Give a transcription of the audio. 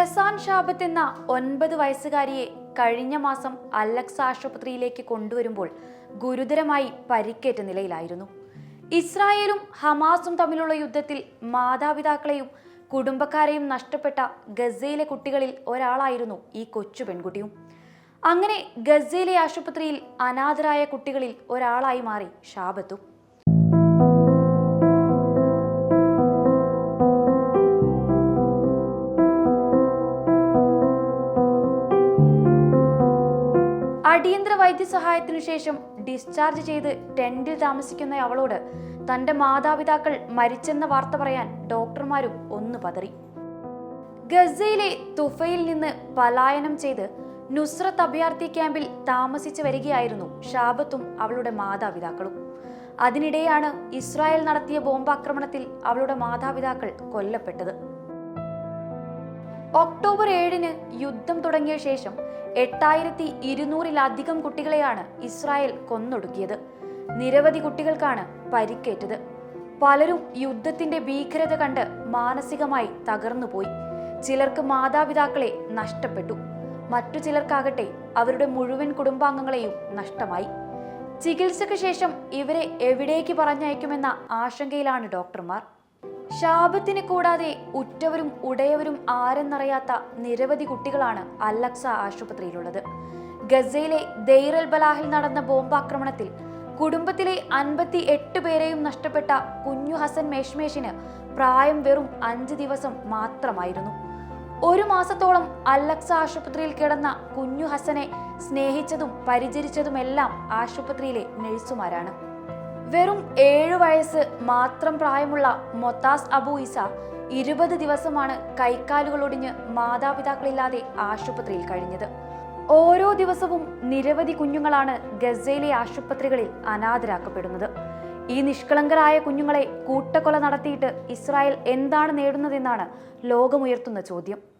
റസാൻ ഷാബത്ത് എന്ന ഒൻപത് വയസ്സുകാരിയെ കഴിഞ്ഞ മാസം അലക്സ് ആശുപത്രിയിലേക്ക് കൊണ്ടുവരുമ്പോൾ ഗുരുതരമായി പരിക്കേറ്റ നിലയിലായിരുന്നു. ഇസ്രായേലും ഹമാസും തമ്മിലുള്ള യുദ്ധത്തിൽ മാതാപിതാക്കളെയും കുടുംബക്കാരെയും നഷ്ടപ്പെട്ട ഗസയിലെ കുട്ടികളിൽ ഒരാളായിരുന്നു ഈ കൊച്ചു പെൺകുട്ടിയും. അങ്ങനെ ഗസയിലെ ആശുപത്രിയിൽ അനാഥരായ കുട്ടികളിൽ ഒരാളായി മാറി ഷാബത്തും. അടിയന്തര വൈദ്യസഹായത്തിനു ശേഷം ഡിസ്ചാർജ് ചെയ്ത് ടെന്റിൽ താമസിക്കുന്ന അവളോട് തന്റെ മാതാപിതാക്കൾ മരിച്ചെന്ന വാർത്ത പറയാൻ ഡോക്ടർമാരും ഒന്ന് പതറി. ഗസയിലെ തുഫയിൽ നിന്ന് പലായനം ചെയ്ത് നുസ്രത്ത് അഭയാർത്ഥി ക്യാമ്പിൽ താമസിച്ചു വരികയായിരുന്നു ഷാബത്തും അവളുടെ മാതാപിതാക്കളും. അതിനിടെയാണ് ഇസ്രായേൽ നടത്തിയ ബോംബാക്രമണത്തിൽ അവളുടെ മാതാപിതാക്കൾ കൊല്ലപ്പെട്ടത്. ഒക്ടോബർ ഏഴിന് യുദ്ധം തുടങ്ങിയ ശേഷം എട്ടായിരത്തി ഇരുന്നൂറിലധികം കുട്ടികളെയാണ് ഇസ്രായേൽ കൊന്നൊടുക്കിയത്. നിരവധി കുട്ടികൾക്കാണ് പരിക്കേറ്റത്. പലരും യുദ്ധത്തിന്റെ ഭീകരത കണ്ട് മാനസികമായി തകർന്നുപോയി. ചിലർക്ക് മാതാപിതാക്കളെ നഷ്ടപ്പെട്ടു. മറ്റു ചിലർക്കാകട്ടെ അവരുടെ മുഴുവൻ കുടുംബാംഗങ്ങളെയും നഷ്ടമായി. ചികിത്സയ്ക്ക് ശേഷം ഇവരെ എവിടേക്ക് പറഞ്ഞയക്കുമെന്ന ആശങ്കയിലാണ് ഡോക്ടർമാർ. ശാപത്തിന് കൂടാതെ ഉറ്റവരും ഉടയവരും ആരെന്നറിയാത്ത നിരവധി കുട്ടികളാണ് അല്ലക്സ ആശുപത്രിയിലുള്ളത്. ഗസയിലെ ദൈറൽ ബലാഹിൽ നടന്ന ബോംബാക്രമണത്തിൽ കുടുംബത്തിലെ അൻപത്തി എട്ട് പേരെയും നഷ്ടപ്പെട്ട കുഞ്ഞു ഹസൻ മേഷ്മേഷിന് പ്രായം വെറും അഞ്ച് ദിവസം മാത്രമായിരുന്നു. ഒരു മാസത്തോളം അല്ലക്സ ആശുപത്രിയിൽ കിടന്ന കുഞ്ഞു ഹസനെ സ്നേഹിച്ചതും പരിചരിച്ചതുമെല്ലാം ആശുപത്രിയിലെ നഴ്സുമാരാണ്. വെറും ഏഴു വയസ്സ് മാത്രം പ്രായമുള്ള മൊത്താസ് അബു ഇസ ഇരുപത് ദിവസമാണ് കൈക്കാലുകളൊടിഞ്ഞ് മാതാപിതാക്കളില്ലാതെ ആശുപത്രിയിൽ കഴിഞ്ഞത്. ഓരോ ദിവസവും നിരവധി കുഞ്ഞുങ്ങളാണ് ഗസയിലെ ആശുപത്രികളിൽ അനാഥരാക്കപ്പെടുന്നത്. ഈ നിഷ്കളങ്കരായ കുഞ്ഞുങ്ങളെ കൂട്ടക്കൊല നടത്തിയിട്ട് ഇസ്രായേൽ എന്താണ് നേടുന്നതെന്നാണ് ലോകമുയർത്തുന്ന ചോദ്യം.